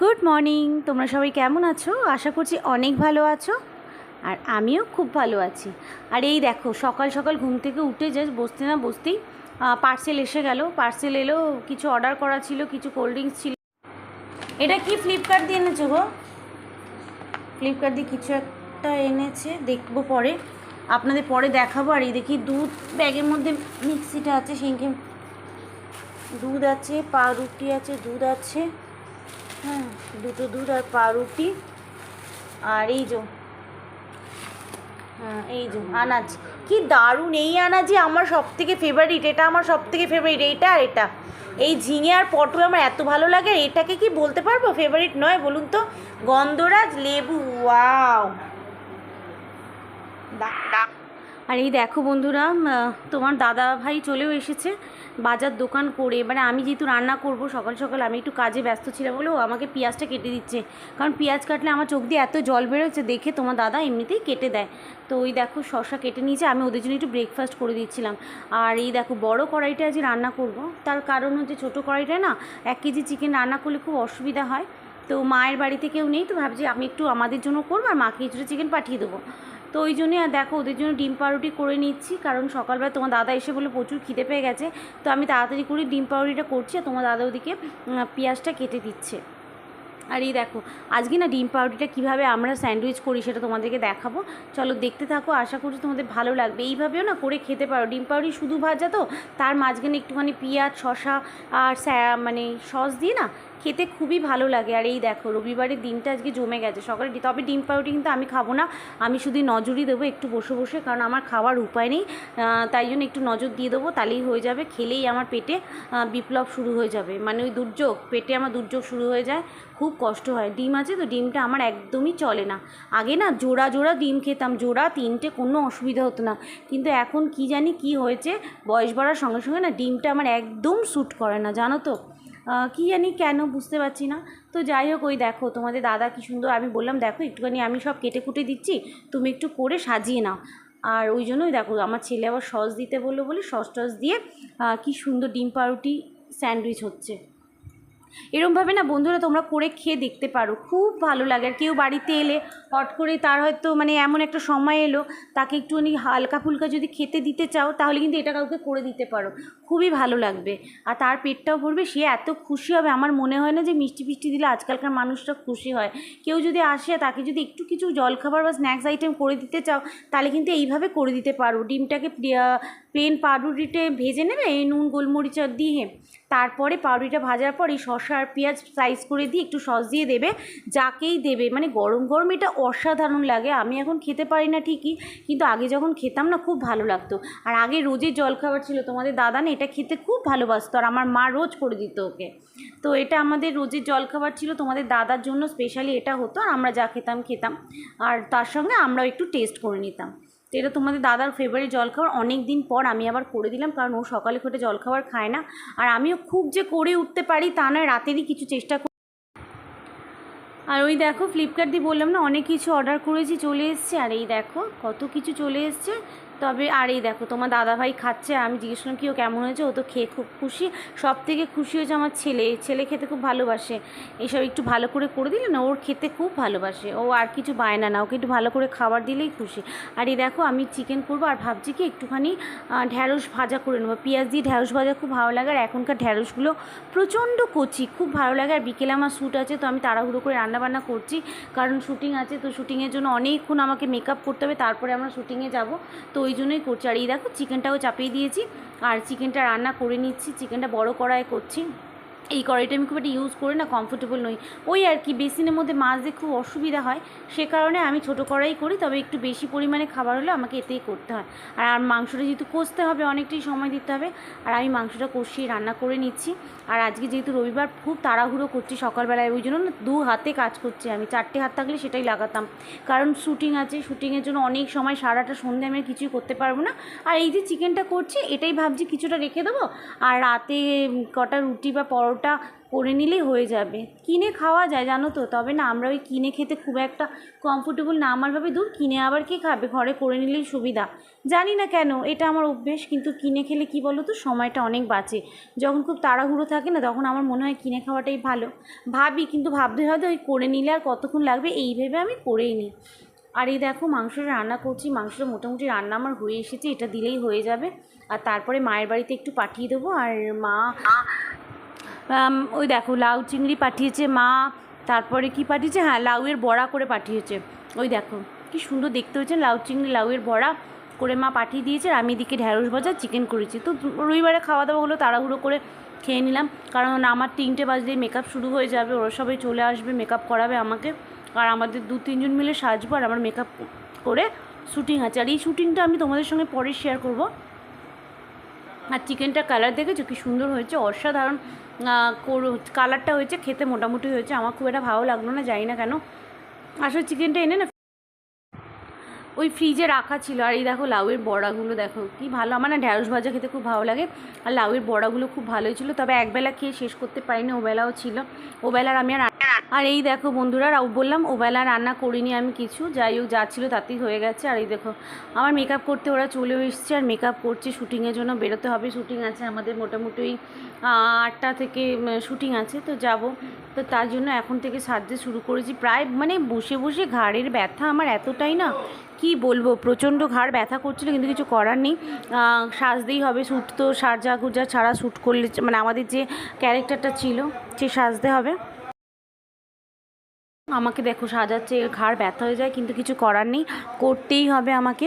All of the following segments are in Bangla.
Good morning. তোমরা সবাই কেমন আছো? আশা করছি অনেক ভালো আছো আর আমিও খুব ভালো আছি। আর এই দেখো, সকাল সকাল ঘুম থেকে উঠে জাস্ট বসতে না বসতেই পার্সেল এসে গেল। পার্সেল এলো, কিছু অর্ডার করা ছিল, কিছু কোল্ড ড্রিঙ্কস ছিল। এটা কি ফ্লিপকার্ট দিয়ে এনেছো গো? ফ্লিপকার্ট দিয়ে কিছু একটা এনেছে, দেখব পরে। আপনাদের পরে দেখাবো। আর এই দেখি দুধ ব্যাগের মধ্যে মিক্সিটা আছে সেখানে দুধ আছে, পাউরুটি আছে, দুধ আছে। হ্যাঁ দুটো দুধ আর পাউরুটি। আর এই যে হ্যাঁ এই যে আনাজ। কি দারুণ, এই আনাজই আমার সব থেকে ফেভারিট এটা আমার সব থেকে ফেভারিট এইটা আর এটা। এই ঝিঙে আর পটল আমার এত ভালো লাগে, এটাকে কি বলতে পারব? ফেভারিট নয়, বলুন তো। গন্ধরাজ লেবু, ওয়াও। আর এই দেখো বন্ধুরা তোমার দাদা ভাই চলেও এসেছে বাজার দোকান করে। মানে আমি যেহেতু রান্না করব, সকাল সকাল আমি একটু কাজে ব্যস্ত ছিলাম বলে ও আমাকে পেঁয়াজটা কেটে দিচ্ছে। কারণ পেঁয়াজ কাটলে আমার চোখ দিয়ে এত জল বেরোচ্ছে, দেখে তোমার দাদা এমনিতেই কেটে দেয়। তো ওই দেখো শশা কেটে নিয়েছে, আমি ওদের জন্য একটু ব্রেকফাস্ট করে দিচ্ছিলাম। আর এই দেখো বড় কড়াইটা আজ রান্না করব। তার কারণ হচ্ছে ছোটো কড়াইটা না, এক কেজি চিকেন রান্না করলে খুব অসুবিধা হয়। তো মায়ের বাড়িতে কেউ নেই, তো ভাবছি আমি একটু আমাদের জন্য করব আর মাকে কিছুটা চিকেন পাঠিয়ে দেবো। তো ওই জন্যই আর দেখো, ওদের জন্য ডিম পাউরুটি করে নিচ্ছি, কারণ সকালবেলা তোমার দাদা এসে বলে প্রচুর খিদে পেয়ে গেছে, তো আমি তাড়াতাড়ি করে ডিম পাউরুটিটা করছি আর তোমার দাদা ওদিকে পেঁয়াজটা কেটে দিচ্ছে। আর এই দেখো, আজকে না ডিম পাউরুটিটা কীভাবে আমরা স্যান্ডউইচ করি সেটা তোমাদেরকে দেখাবো। চলো দেখতে থাকো, আশা করছি তোমাদের ভালো লাগবে। এইভাবেও না করে খেতে পারো। ডিম পাউরুটি শুধু ভাজা তো, তার মাঝখানে একটুখানি পেঁয়াজ শশা আর মানে সস দিয়ে না খেতে খুবই ভালো লাগে। আর এই দেখো, রবিবারের দিনটা আজকে জমে গেছে। সকালে তবে ডিম পাউরুটি কিন্তু আমি খাব না। আমি শুধু নজরই দেবো একটু বসে বসে, কারণ আমার খাওয়ার উপায় নেই। তাই জন্য একটু নজর দিয়ে দেবো, তাহলেই হয়ে যাবে। খেলেই আমার পেটে বিপ্লব শুরু হয়ে যাবে। মানে ওই দুর্যোগ, পেটে আমার দুর্যোগ শুরু হয়ে যায়। খুব কষ্ট হয়। ডিম আছে তো, ডিমটা আমার একদমই চলে না। আগে না জোড়া জোড়া ডিম খেতাম, জোড়া তিনটে কোনো অসুবিধা হতো না। কিন্তু এখন কি জানি কি হয়েছে, বয়স বাড়ার সঙ্গে সঙ্গে না ডিমটা আমার একদম স্যুট করে না। জানো তো? কি জানি কেন বুঝতে পারছি না। তো যাই হোক, ওই দেখো, তোমাদের দাদা কি সুন্দর, আমি বললাম, দেখো, একটুখানি আমি সব কেটে কুটে দিচ্ছি, তুমি একটু করে সাজিয়ে নাও। আর ওই জন্যই দেখো, আমার ছেলে আবার সস দিতে বলল বলে সস টস দিয়ে কি সুন্দর ডিম পাউরুটি স্যান্ডউইচ হচ্ছে। এরমভাবে না বন্ধুরা তোমরা করে খেয়ে দেখতে পারো। খুব ভালো লাগে। আর কেউ বাড়িতে এলে হট করে তার হয়তো মানে এমন একটা সময় এলো, তাকে একটুখানি হালকা ফুলকা যদি খেতে দিতে চাও, তাহলে কিন্তু এটা কাউকে করে দিতে পারো। খুবই ভালো লাগবে। আর তার পেটটাও ভরবে, সে এত খুশি হবে। আমার মনে হয় না যে মিষ্টি ফিষ্টি দিলে আজকালকার মানুষরা খুশি হয়। কেউ যদি আসে, তাকে যদি একটু কিছু জলখাবার বা স্ন্যাক্স আইটেম করে দিতে চাও, তাহলে কিন্তু এইভাবে করে দিতে পারো। ডিমটাকে প্লেন পাউরুটিতে ভেজে নেবে, এই নুন, গোলমরিচ দিয়ে তারপরে পাউরুটিটা ভাজার পর এই শসা আর পেঁয়াজ স্লাইস করে দিয়ে একটু সস দিয়ে দেবে, যাকেই দেবে। মানে গরম গরম এটা অসাধারণ লাগে। আমি এখন খেতে পারি না ঠিকই, কিন্তু আগে যখন খেতাম না খুব ভালো লাগতো। আর আগে রোজের জলখাবার ছিল, তোমাদের দাদা না এটা খেতে খুব ভালোবাসতো, আর আমার মা রোজ করে দিত ওকে। তো এটা আমাদের রোজের জলখাবার ছিল, তোমাদের দাদার জন্য স্পেশালি এটা হতো, আর আমরা যা খেতাম খেতাম। আর তার সঙ্গে আমরাও একটু টেস্ট করে নিতাম। তো এটা তোমাদের দাদার ফেভারিট জলখাবার। অনেক দিন পর আমি আবার করে দিলাম, কারণ ও সকালে খেটে জলখাবার খায় না। আর আমিও খুব যে করে উঠতে পারি তা নয়, রাতেরই কিছু চেষ্টা করি। আর ওই দেখো ফ্লিপকার্ট দিয়ে বললাম না, অনেক কিছু অর্ডার করেছি, চলে এসছে। আর এই দেখো, কত কিছু চলে এসছে। তবে আর এই দেখো, তোমার দাদাভাই খাচ্ছে, আমি জিজ্ঞেস করলাম, কি ও কেমন হয়েছে? ও তো খেয়ে খুব খুশি। সব থেকে খুশি হয়েছে আমার ছেলে ছেলে খেতে খুব ভালোবাসে। এইসব একটু ভালো করে করে দিলে না, ওর খেতে খুব ভালোবাসে। ও আর কিছু বায়না না ওকে একটু ভালো করে খাবার দিলেই খুশি। আর এই দেখো, আমি চিকেন করব আর ভাবছি কি একটুখানি ঢ্যাঁড়স ভাজা করে নেব। পেঁয়াজ দিয়ে ঢ্যাঁড়স ভাজা খুব ভালো লাগে, আর এখনকার ঢ্যাঁড়সগুলো প্রচণ্ড কচি, খুব ভালো লাগে। আর বিকেলে আমার শ্যুট আছে, তো আমি তাড়াহুড়ো করে রান্নাবান্না করছি, কারণ শ্যুটিং আছে, তো শ্যুটিংয়ের জন্য অনেকক্ষণ আমাকে মেকআপ করতে হবে, তারপরে আমরা শ্যুটিংয়ে যাব। তো ওই জন্যই করছি। আর এই দেখো চিকেনটাও চাপিয়ে দিয়েছি। আর চিকেনটা রান্না করে নিচ্ছি। চিকেনটা বড় কড়াই করছি। এই কড়াইটা আমি খুব একটা ইউজ করি না কমফোর্টেবল নই। ওই আর কি বেসিনের মধ্যে মাছ দিয়ে খুব অসুবিধা হয়, সে কারণে আমি ছোটো কড়াই করি, তবে একটু বেশি পরিমাণে খাবার হলে আমাকে এতেই করতে হয়। আর আর মাংসটা যেহেতু কষতে হবে, অনেকটাই সময় দিতে হবে, আর আমি মাংসটা কষিয়ে রান্না করে নিচ্ছি। আর আজকে যেহেতু রবিবার, খুব তাড়াহুড়ো করছি সকালবেলায়, ওই জন্য দু হাতে কাজ করছি আমি, চারটে হাত থাকলে সেটাই লাগাতাম। কারণ শ্যুটিং আছে শ্যুটিংয়ের জন্য অনেক সময় সারাটা সন্ধে আমি কিছুই করতে পারব না। আর এই যে চিকেনটা করছি, এটাই ভাবছি কিছুটা রেখে দেবো। আর রাতে কটা রুটি বা পরোটা পরোটা করে নিলেই হয়ে যাবে। কিনে খাওয়া যায়, জানো তো? তবে না, আমরা ওই কিনে খেতে খুব একটা কমফোর্টেবল না। আমার ভাবে দূর কিনে আবার কে খাবে? ঘরে করে নিলেই সুবিধা। জানি না কেন, এটা আমার অভ্যেস, কিন্তু কিনে খেলে কি বলো তো সময়টা অনেক বাঁচে। যখন খুব তাড়াহুড়ো থাকে না, তখন আমার মনে হয় কিনে খাওয়াটাই ভালো। ভাবি, কিন্তু ভাবতে ভাবতে ওই করে নিলে আর কতক্ষণ লাগবে? এই ভেবে আমি করেই নিই আর এই দেখো মাংসটা রান্না করছি। মাংসটা মোটামুটি রান্না আমার হয়ে এসেছে, এটা দিলেই হয়ে যাবে। আর তারপরে মায়ের বাড়িতে একটু পাঠিয়ে দেবো। আর মা ওই দেখো, লাউ চিংড়ি পাঠিয়েছে মা, তারপরে কি পাঠিয়েছে? হ্যাঁ লাউয়ের বড়া করে পাঠিয়েছে। ওই দেখো, কি সুন্দর দেখতে হয়েছে, লাউ চিংড়ি, লাউয়ের বড়া করে মা পাঠিয়ে দিয়েছে, আর আমি এদিকে ঢ্যাঁড়স ভাজা চিকেন করেছি। তো রবিবারে খাওয়া দাওয়াগুলো তাড়াহুড়ো করে খেয়ে নিলাম, কারণ আমার তিনটে বাজলেই মেকআপ শুরু হয়ে যাবে, ওরা সবাই চলে আসবে মেকআপ করাবে আমাকে, আর আমাদের দু তিনজন মিলে সাজবো, আর আমার মেকআপ করে শ্যুটিং আছে। আর এই শ্যুটিংটা আমি তোমাদের সঙ্গে পরে শেয়ার করব। আর চিকেনটা কালার দেখেছ? কি সুন্দর হয়েছে, অসাধারণ কালারটা হয়েছে, খেতে মোটামুটি হয়েছে। আমার খুব একটা ভালো লাগল না, জানি না কেন। আসলে চিকেনটা এনে না ওই ফ্রিজে রাখা ছিল। আর এই দেখো লাউয়ের বড়াগুলো দেখো, কি ভালো। আমার না ঢ্যাঁড়স ভাজা খেতে খুব ভালো লাগে। আর লাউয়ের বড়াগুলো খুব ভালোই ছিল। তবে একবেলা খেয়ে শেষ করতে পারিনি, ওবেলাও ছিল। ওবেলার আমি আর আর এই দেখো বন্ধুরা বললাম ওবেলা রান্না করিনি আমি কিছু। যাই হোক, যা ছিল তাতেই হয়ে গেছে। আর এই দেখো, আমার মেকআপ করতে ওরা চলেও এসছে। আর মেকআপ করছে শ্যুটিংয়ের জন্য বেরোতে হবে। শ্যুটিং আছে আমাদের মোটামুটি আটটা থেকে শ্যুটিং আছে। তো যাব। তো তার জন্য এখন থেকে সাজতে শুরু করেছি। প্রায় মানে বসে বসে ঘাড়ের ব্যথা আমার এতটাই না কি বলব? প্রচণ্ড ঘাড় ব্যথা করছিল, কিন্তু কিছু করার নেই। সাজতেই হবে শ্যুট তো সারজা গুজা ছাড়া শ্যুট করলে মানে আমাদের যে ক্যারেক্টারটা ছিল, সে সাজতে হবে। আমাকে দেখো, সাজাচ্ছে, ঘাড় ব্যথা হয়ে যায়, কিন্তু কিছু করার নেই। করতেই হবে আমাকে।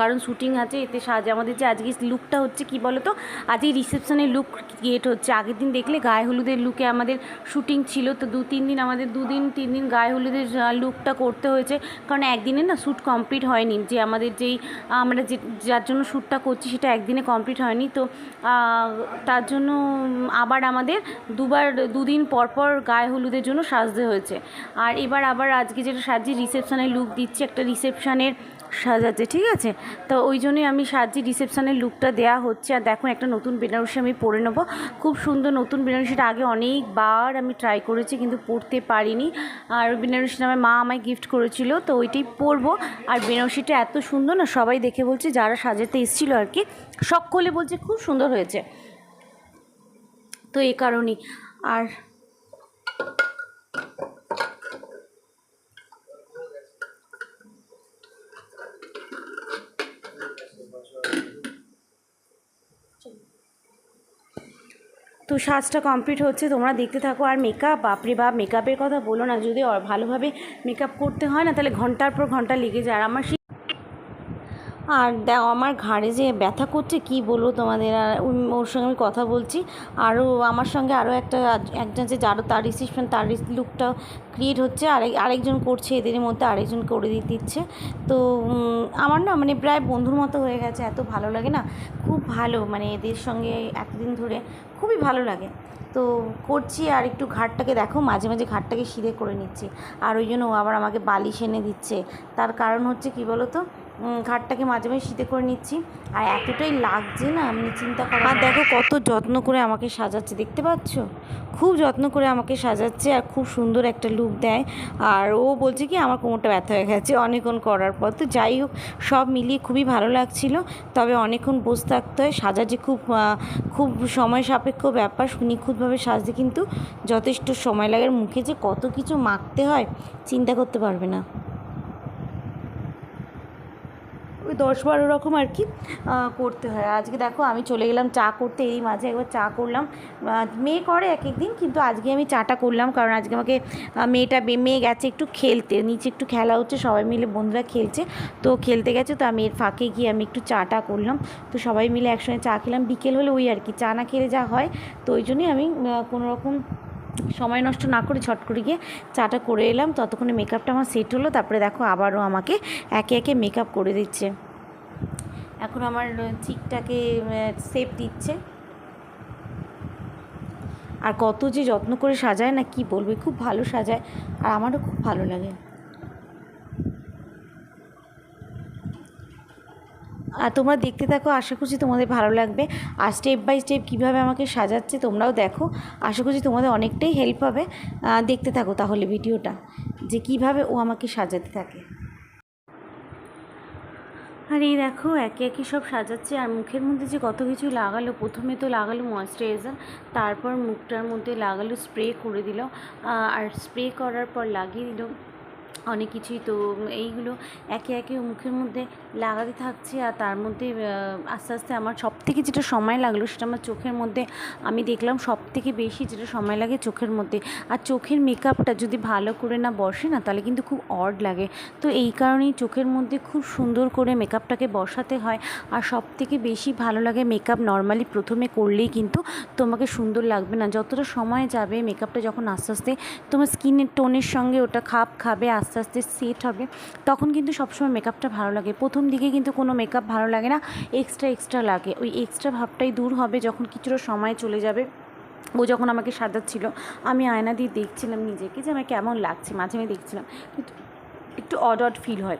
কারণ শ্যুটিং আছে, এতে সাজে। আমাদের যে আজকে লুকটা হচ্ছে কি বলো তো আজকে রিসেপশনের লুক ক্রিয়েট হচ্ছে। আগের দিন দেখলে গায়ে হলুদের লুকে আমাদের শ্যুটিং ছিল, তো দু, তিন দিন, আমাদের দুদিন তিন দিন গায়ে হলুদের লুকটা করতে হয়েছে। কারণ একদিনে না শ্যুট কমপ্লিট হয়নি। যে আমাদের যেই, আমরা যে, যার জন্য শ্যুটটা করছি, সেটা একদিনে কমপ্লিট হয়নি। তো তার জন্য আবার আমাদের দুবার, দুদিন পর পর গায়ে হলুদের জন্য সাজতে হয়েছে। আর এবার আবার আজকে যেটা সাজি রিসেপশনের লুক দিচ্ছি, একটা রিসেপশনের সাজাচ্ছে, ঠিক আছে? তো ওই জন্যই আমি সাজি রিসেপশনের লুকটা দেওয়া হচ্ছে। আর দেখুন, একটা নতুন বেনারসি আমি পরে নেব। খুব সুন্দর নতুন বেনারসিটা আগে অনেকবার আমি ট্রাই করেছি, কিন্তু পরতে পারিনি। আর বেনারসিটা আমার মা আমায় গিফট করেছিল, তো ওইটাই পরবো। আর বেনারসিটা এত সুন্দর না, সবাই দেখে বলছে, যারা সাজাতে এসেছিল আর কি, সকলে বলছে খুব সুন্দর হয়েছে। তো এই কারণেই। আর তো সাজটা কমপ্লিট হচ্ছে, তোমরা দেখতে থাকো। আর মেকআপ বাপরে বাপ মেকআপের কথা বলো না, যদি ভালোভাবে মেকআপ করতে হয় না, তাহলে ঘণ্টার পর ঘণ্টা লেগে যায়। আর আমার আর দেখো আমার ঘাড়ে যে ব্যথা করছে, কি বলব তোমাদের? আর ওর সঙ্গে আমি কথা বলছি। আরও আমার সঙ্গে আরও একটা, একজন যে যারও তার রিসিপশন তার লুকটা ক্রিয়েট হচ্ছে আরেক আরেকজন করছে এদের মধ্যে আরেকজন করে দিয়ে দিচ্ছে। তো আমার না মানে প্রায় বন্ধুর মতো হয়ে গেছে, এত ভালো লাগে না। খুব ভালো মানে এদের সঙ্গে এতদিন ধরে খুবই ভালো লাগে। তো করছি, আর একটু ঘাটটাকে দেখো, মাঝে মাঝে ঘাটটাকে সিধে করে নিচ্ছি। আর ওই জন্য ও আবার আমাকে বালিশ এনে দিচ্ছে। তার কারণ হচ্ছে কি বলো তো ঘাটটাকে মাঝে মাঝে শীতে করে নিচ্ছি। আর এতটাই লাগছে না আমি চিন্তা করা আর দেখো কত যত্ন করে আমাকে সাজাচ্ছে দেখতে পাচ্ছ? খুব যত্ন করে আমাকে সাজাচ্ছে আর খুব সুন্দর একটা লুক দেয়। আর ও বলছে কি আমার কোমরটা ব্যথা হয়ে গেছে অনেকক্ষণ করার পর। তো যাই হোক সব মিলিয়ে খুবই ভালো লাগছিল। তবে অনেকক্ষণ বসে থাকতে হয়। সাজা যে খুব খুব সময় সাপেক্ষ ব্যাপার নিখুঁতভাবে সাজতে কিন্তু যথেষ্ট সময় লাগে। আর মুখে যে কত কিছু মাখতে হয় চিন্তা করতে পারবে না। ওই দশ বারো রকম আর কি করতে হয়। আজকে দেখো আমি চলে গেলাম চা করতে এই মাঝে একবার চা করলাম। মেয়ে করে এক এক দিন কিন্তু আজকে আমি চাটা করলাম কারণ আজকে আমাকে মেয়েটা মেয়ে গেছে একটু খেলতে নিচে একটু খেলা হচ্ছে সবাই মিলে বন্ধুরা খেলছে। তো খেলতে গেছে তো আমি এর ফাঁকে গিয়ে আমি একটু চাটা করলাম। তো সবাই মিলে একসঙ্গে চা খেলাম। বিকেল হলে ওই আর কি চা না খেলে যা হয়। তো ওই জন্যই আমি আহ, কোনো রকম সময় নষ্ট না করে ছট করে গিয়ে চাটা করে এলাম। ততক্ষণে মেকআপটা আমার সেট হলো, তারপরে দেখো আবারও আমাকে একে একে মেকআপ করে দিচ্ছে। এখন আমার চিকটাকে সেপ দিচ্ছে। আর কত যে যত্ন করে সাজায় না, কি বলবে, খুব ভালো সাজায়। আর আমারও খুব ভালো লাগে। আর তোমরা দেখতে থাকো, আশা করছি তোমাদের ভালো লাগবে। আর স্টেপ বাই স্টেপ কীভাবে আমাকে সাজাচ্ছে তোমরাও দেখো। আশা করছি তোমাদের অনেকটাই হেল্প হবে। দেখতে থাকো তাহলে ভিডিওটা, যে কীভাবে ও আমাকে সাজাতে থাকে। আর এই দেখো, একে একে সব সাজাচ্ছে। আর মুখের মধ্যে যে কত কিছু লাগালো, প্রথমে তো লাগালো ময়েশ্চারাইজার তারপর মুখটার মধ্যে লাগালো স্প্রে করে দিল। আর স্প্রে করার পর লাগিয়ে দিল। অনেক কিছুই তো এইগুলো একে একে মুখের মধ্যে লাগাতে থাকছে আর তার মধ্যে আস্তে আস্তে আমার সব থেকে যেটা সময় লাগল সেটা আমার চোখের মধ্যে, আমি দেখলাম সব থেকে বেশি যেটা সময় লাগে চোখের মধ্যে। আর চোখের মেকআপটা যদি ভালো করে না বসে না, তাহলে কিন্তু খুব অড লাগে। তো এই কারণেই চোখের মধ্যে খুব সুন্দর করে মেকআপটাকে বসাতে হয়। আর সব থেকে বেশি ভালো লাগে মেকআপ নর্মালি প্রথমে করলেই কিন্তু তোমাকে সুন্দর লাগবে না। যতটা সময় যাবে মেকআপটা যখন আস্তে আস্তে তোমার স্কিনের টোনের সঙ্গে ওটা খাপ খাবে, আস্তে আস্তে সেট হবে, তখন কিন্তু সবসময় মেকআপটা ভালো লাগে। প্রথম দিকে কিন্তু কোনো মেকআপ ভালো লাগে না এক্সট্রা এক্সট্রা লাগে। ওই এক্সট্রা ভাবটাই দূর হবে যখন কিছুটা সময় চলে যাবে। ও যখন আমাকে সাজাচ্ছিল, আমি আয়না দিয়ে দেখছিলাম নিজেকে যে আমার কেমন লাগছে, মাঝে মাঝে দেখছিলাম। কিন্তু একটু অড অড ফিল হয়।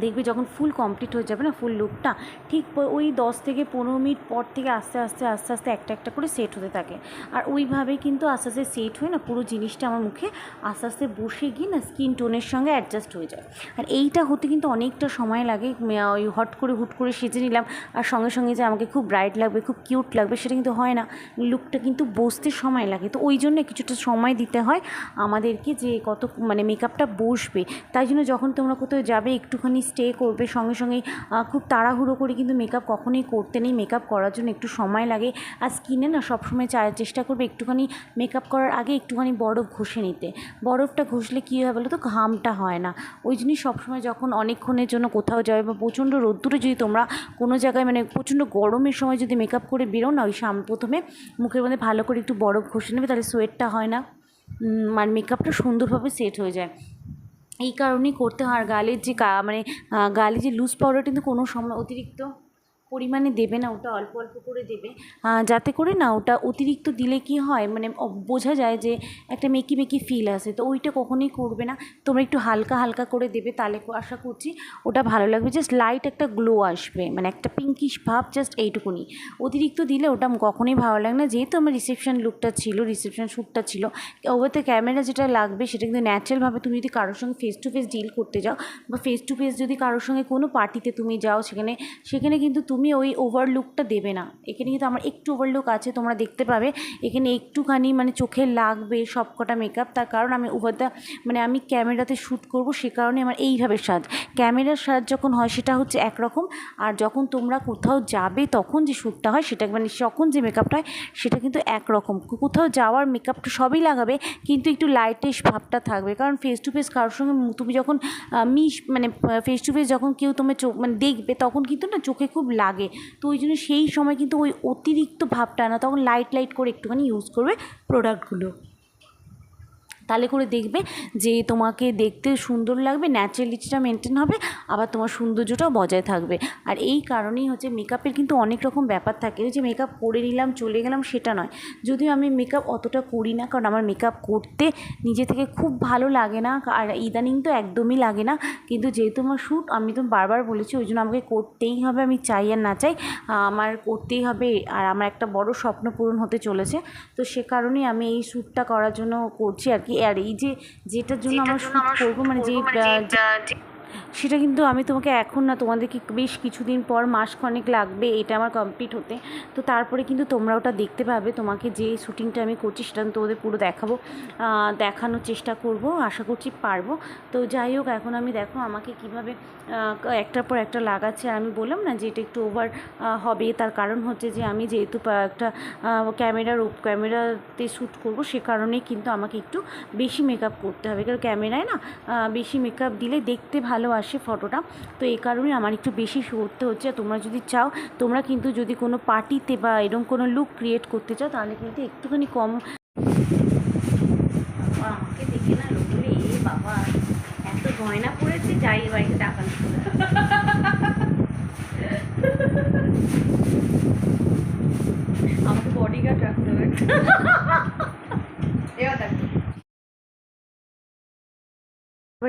দেখবি যখন ফুল কমপ্লিট হয়ে যাবে না ফুল লুকটা ঠিক ওই দশ থেকে পনেরো মিনিট পর থেকে আস্তে আস্তে আস্তে আস্তে একটা একটা করে সেট হতে থাকে। আর ওইভাবেই কিন্তু আস্তে আস্তে সেট হয়ে না পুরো জিনিসটা আমার মুখে আস্তে আস্তে বসে গিয়ে না স্কিন টোনের সঙ্গে অ্যাডজাস্ট হয়ে যায়। আর এইটা হতে কিন্তু অনেকটা সময় লাগে ওই হট করে হুট করে সেজে নিলাম। আর সঙ্গে সঙ্গে যে আমাকে খুব ব্রাইট লাগবে, খুব কিউট লাগবে সেটা কিন্তু হয় না। লুকটা কিন্তু বসতে সময় লাগে। তো ওই জন্য কিছুটা সময় দিতে হয় আমাদেরকে যে কত মানে মেকআপটা বসবে। তাই জন্য যখন তোমরা কোথাও যাবে, একটুখানি স্টে করবে। সঙ্গে সঙ্গে খুব তাড়াহুড়ো করে কিন্তু মেকআপ কখনোই করতে নেই। মেকআপ করার জন্য একটু সময় লাগে। আর স্কিনে না সবসময় চা চেষ্টা করবে একটুখানি মেকআপ করার আগে একটুখানি বরফ ঘষে নিতে। বরফটা ঘষলে কী হয় বলো তো ঘামটা হয় না। ওই জন্যই সবসময় যখন অনেকক্ষণের জন্য কোথাও যাবে বা প্রচণ্ড রোদ্দুরে যদি তোমরা কোনো জায়গায় মানে প্রচণ্ড গরমের সময় যদি মেকআপ করে বেরো না, ওই সাম প্রথমে মুখের মধ্যে ভালো করে একটু বরফ ঘষে নেবে, তাহলে সোয়েটটা হয় না। মানে মেকআপটা সুন্দরভাবে সেট হয়ে যায়। এই কারণেই করতে হয় আর গালের যে মানে গালে যে লুজ পাউডার কিন্তু কোনো সময় অতিরিক্ত পরিমাণে দেবে না, ওটা অল্প অল্প করে দেবে। যাতে করে না ওটা অতিরিক্ত দিলে কি হয় মানে বোঝা যায় যে একটা মেকি মেকি ফিল আসে। তো ওইটা কখনোই করবে না। তোমরা একটু হালকা হালকা করে দেবে তাহলে আশা করছি ওটা ভালো লাগবে। জাস্ট লাইট একটা গ্লো আসবে মানে একটা পিঙ্কিশ ভাব জাস্ট এইটুকুনি। অতিরিক্ত দিলে ওটা কখনোই ভালো লাগে না। যেহেতু আমার রিসেপশন লুকটা ছিল রিসেপশন শ্যুটটা ছিল ওভারতে ক্যামেরা যেটা লাগবে সেটা কিন্তু ন্যাচারালভাবে তুমি যদি কারোর সঙ্গে ফেস টু ফেস ডিল করতে যাও বা ফেস টু ফেস যদি কারোর সঙ্গে কোনো পার্টিতে তুমি যাও, সেখানে সেখানে কিন্তু তুমি ওই ওভারলুকটা দেবে না। এখানে কিন্তু আমার একটু ওভারলুক আছে, তোমরা দেখতে পাবে। এখানে একটুখানি মানে চোখে লাগবে সব কটা মেকআপ তার কারণ আমি ওভার দ্য মানে আমি ক্যামেরাতে শ্যুট করব, সে কারণে আমার এইভাবে সাজ। ক্যামেরার সাজ যখন হয়, সেটা হচ্ছে একরকম। আর যখন তোমরা কোথাও যাবে, তখন যে শ্যুটটা হয়, সেটা মানে যখন যে মেকআপটা হয়, সেটা কিন্তু একরকম। কোথাও যাওয়ার মেকআপটা সবই লাগাবে, কিন্তু একটু লাইটিশ ভাবটা থাকবে। কারণ ফেস টু ফেস কারোর সঙ্গে তুমি যখন মিশ মানে ফেস টু ফেস যখন কেউ তোমার চোখ মানে দেখবে, তখন কিন্তু না চোখে খুব লাগে তো ওই জন্য সেই সময় কিন্তু ওই অতিরিক্ত ভাবটা না, তখন লাইট লাইট করে একটুখানি ইউজ করবে প্রোডাক্টগুলো তাহলে করে দেখবে যে তোমাকে দেখতে সুন্দর লাগবে ন্যাচারালিটিটা মেনটেন হবে, আবার তোমার সৌন্দর্যটাও বজায় থাকবে। আর এই কারণেই হচ্ছে মেকআপের কিন্তু অনেক রকম ব্যাপার থাকে। যে মেকআপ করে নিলাম, চলে গেলাম, সেটা নয়। যদিও আমি মেকআপ অতটা করি না, কারণ আমার মেকআপ করতে নিজে থেকে খুব ভালো লাগে না, আর ইদানিং তো একদমই লাগে না। কিন্তু যেহেতু আমার শ্যুট, আমি তো বারবার বলেছি, ওই জন্য আমাকে করতেই হবে, আমি চাই আর না চাই। আমার করতেই হবে, আর আমার একটা বড় স্বপ্ন পূরণ হতে চলেছে। তো সে কারণেই আমি এই শ্যুটটা করার জন্য করছি আর কি। আর এই যে যেটার জন্য আমার শ্যুট করব মানে যে যে- সেটা কিন্তু আমি তোমাকে এখন না, তোমাদেরকে বেশ কিছুদিন পর মাস খানেক লাগবে এটা আমার কমপ্লিট হতে। তো তারপরে কিন্তু তোমরা ওটা দেখতে পাবে, তোমাকে যে শ্যুটিংটা আমি করছি সেটা আমি তোমাদের পুরো দেখাবো দেখানোর চেষ্টা করব, আশা করছি পারব। তো যাই হোক, এখন আমি দেখো আমাকে কীভাবে একটার পর একটা লাগাচ্ছে। আমি বললাম না যে এটা একটু ওভার হবে। তার কারণ হচ্ছে যে আমি যেহেতু একটা ক্যামেরার ক্যামেরাতে শ্যুট করব, সে কারণেই কিন্তু আমাকে একটু বেশি মেকআপ করতে হবে। কারণ ক্যামেরায় না বেশি মেকআপ দিলে দেখতে ভালো আসে ফটোটা। তো এই কারণে আমার একটু বেশি করতে হচ্ছে। তোমরা যদি চাও তোমরা কিন্তু যদি কোনো পার্টিতে বা এরকম কোনো লুক ক্রিয়েট করতে চাও তাহলে কিন্তু একটুখানি কম আমাকে দেখে না লোক বলে, এ বাবা এত গয়না পড়েছে যাই বাড়িতে টাকা নেই আমাকে বডিগার্ড রাখতে হবে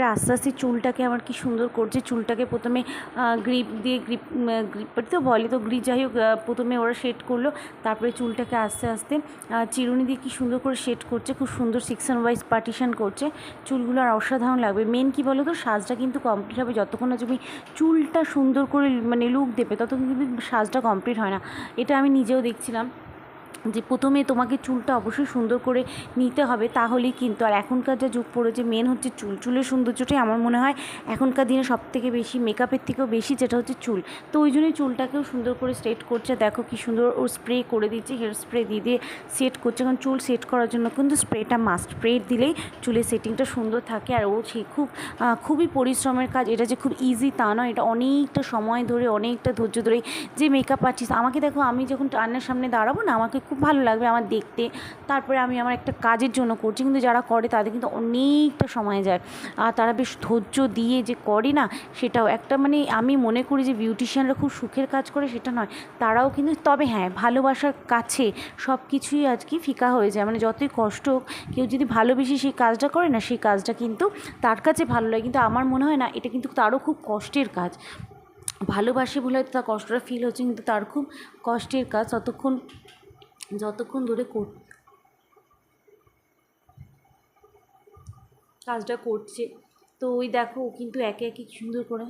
এবারে আস্তে আস্তে চুলটাকে আমার কি সুন্দর করছে। চুলটাকে প্রথমে গ্রিপ দিয়ে গ্রিপ গ্রিপ তো বলে তো গ্রিপ যাই হোক প্রথমে ওরা শেড করল, তারপরে চুলটাকে আস্তে আস্তে চিরুনি দিয়ে কি সুন্দর করে শেড করছে, খুব সুন্দর সেকশন ওয়াইজ পার্টিশন করছে। চুলগুলো আর অসাধারণ লাগবে। মেন কি বলো তো সাজটা কিন্তু কমপ্লিট হবে যতক্ষণ না তুমি চুলটা সুন্দর করে মানে লুক দেবে, ততক্ষণ কিন্তু সাজটা কমপ্লিট হয় না। এটা আমি নিজেও দেখছিলাম। যে প্রথমে তোমাকে চুলটা অবশ্যই সুন্দর করে নিতে হবে তাহলেই কিন্তু। আর এখনকার যা যুগ পড়েছে মেন হচ্ছে চুল। চুলের সৌন্দর্যটাই আমার মনে হয় এখনকার দিনে সব থেকে বেশি মেকআপের থেকেও বেশি যেটা হচ্ছে চুল। তো ওই জন্যই চুলটাকেও সুন্দর করে স্ট্রেট করছে। দেখো কি সুন্দর ও স্প্রে করে দিচ্ছে হেয়ার স্প্রে দিয়ে দিয়ে সেট করছে। কারণ চুল সেট করার জন্য কিন্তু স্প্রেটা মাস্ট স্প্রে দিলেই চুলের সেটিংটা সুন্দর থাকে। আর ও সে খুব খুবই পরিশ্রমের কাজ। এটা যে খুব ইজি তা নয়। এটা অনেকটা সময় ধরে, অনেকটা ধৈর্য ধরে যে মেকআপ আর্টিস্ট আমাকে দেখো আমি যখন আয়নার সামনে দাঁড়াবো না, আমাকে খুব ভালো লাগবে আমার দেখতে। তারপরে আমি আমার একটা কাজের জন্য করছি, কিন্তু যারা করে তাদের কিন্তু অনেকটা সময় যায়। আর তারা বেশ ধৈর্য দিয়ে যে করে না, সেটাও একটা মানে আমি মনে করি যে বিউটিশিয়ানরা খুব সুখের কাজ করে সেটা নয়, তারাও কিন্তু তবে হ্যাঁ ভালোবাসার কাছে সব কিছুই আজকে ফিকা হয়ে যায়। মানে যতই কষ্ট হোক, কেউ যদি ভালোবেসে সেই কাজটা করে না, সেই কাজটা কিন্তু তার কাছে ভালো লাগে। কিন্তু আমার মনে হয় না, এটা কিন্তু তারও খুব কষ্টের কাজ। ভালোবাসে বলে তার কষ্টটা ফিল হচ্ছে, কিন্তু তার খুব কষ্টের কাজ। ততক্ষণ যতক্ষণ ধরে কর কাজটা করছে। তো ওই দেখো কিন্তু একে একে সুন্দর করে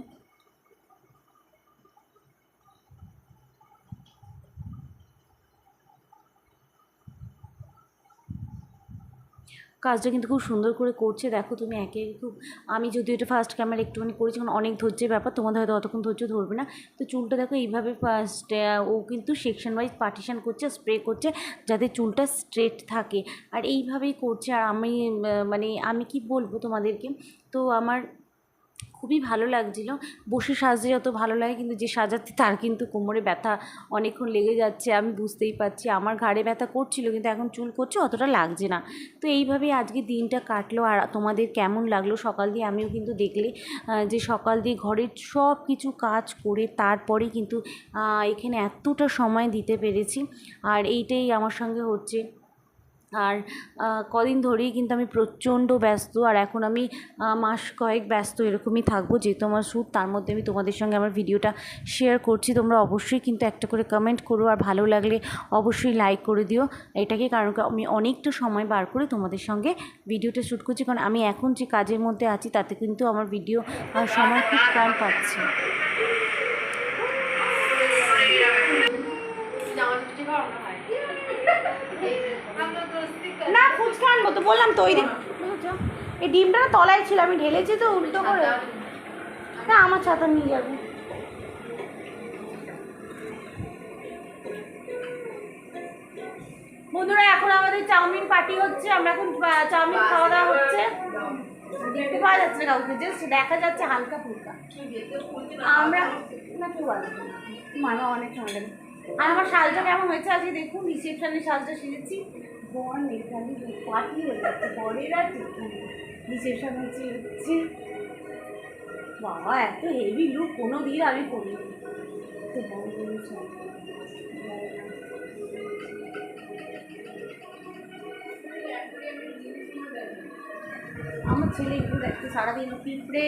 কাজটা কিন্তু খুব সুন্দর করে করছে। দেখো তুমি একে খুব, আমি যদি এটা ফার্স্ট ক্যামেরা একটুখানি করেছি, কারণ অনেক ধৈর্যের ব্যাপার, তোমাদের হয়তো অতক্ষণ ধৈর্য ধরবে না। তো চুলটা দেখো এইভাবে ফার্স্ট ও কিন্তু সেকশন ওয়াইজ পার্টিশান করছে স্প্রে করছে, যাতে চুলটা স্ট্রেট থাকে। আর এইভাবেই করছে, আর আমি মানে আমি কি বলব তোমাদেরকে? তো আমার খুবই ভালো লাগছিল। বসে সাজতে যত ভালো লাগে, কিন্তু যে সাজাতে তার কিন্তু কোমরে ব্যথা অনেকক্ষণ লেগে যাচ্ছে, আমি বুঝতেই পারছি। আমার ঘাড়ে ব্যথা করছিল, কিন্তু এখন চুল করছে, অতটা লাগছে না। তো এইভাবেই আজকে দিনটা কাটলো, আর তোমাদের কেমন লাগল সকাল দিয়ে আমিও কিন্তু দেখলে যে সকাল দিয়ে ঘরের সব কিছু কাজ করে তারপরে কিন্তু এখানে এতটা সময় দিতে পেরেছি। আর এইটাই আমার সঙ্গে হচ্ছে। আর কদিন ধরেই কিন্তু আমি প্রচণ্ড ব্যস্ত আর এখন আমি মাস কয়েক ব্যস্ত এরকমই থাকব যেহেতু আমার শ্যুট, তার মধ্যে আমি তোমাদের সঙ্গে আমার ভিডিওটা শেয়ার করছি। তোমরা অবশ্যই কিন্তু একটা করে কমেন্ট করো আর ভালো লাগলে অবশ্যই লাইক করে দিও। এটাকে কারণ আমি অনেকটা সময় বার করে তোমাদের সঙ্গে ভিডিওটা শ্যুট করছি। কারণ আমি এখন যে কাজের মধ্যে আছি, তাতে কিন্তু আমার ভিডিও সময় খুব কম পাচ্ছি। না, ফুচকা আনব তো, বললাম তো, ওই এই ডিমটা তলায় ছিল, আমি ঢেলেছি তো, উল্টো করে। না, আমার ছাতা নিয়ে যাবে। বন্ধুরা, এখন আমাদের চাউমিন পার্টি হচ্ছে, আমরা এখন চাউমিন খাওয়া দাওয়া হচ্ছে। দেখতে পাওয়া যাচ্ছে না কাউকে জাস্ট দেখা যাচ্ছে হালকা ফুলকা। আমরা না, কেউ আসবে না। মামা অনেক সময় আর আমার সাজটা কেমন হয়েছে আজকে দেখুন রিসেপশনের সাজটা সেরেছি বর নেখালি পার্টি হয়ে যাচ্ছে বরের আর রিসেপশন হচ্ছে হচ্ছে বাবা, এত হেভি লুক কোনো দিন আমি করিনি। তো আমার ছেলে একটু দেখতে সারাদিন পিঁপড়ে।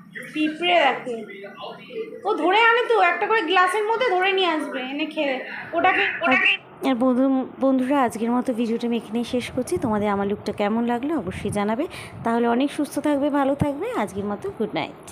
পিঁপড়ে দেখে ও ধরে আনে তো, একটা করে গ্লাসের মধ্যে ধরে নিয়ে আসবে এনে খেয়ে। ওটাকে আর বন্ধু, বন্ধুরা, আজকের মতো ভিডিওটা আমি এখানেই শেষ করছি। তোমাদের আমার লুকটা কেমন লাগল অবশ্যই জানাবে। তাহলে অনেক সুস্থ থাকবে, ভালো থাকবে। আজকের মতো গুড নাইট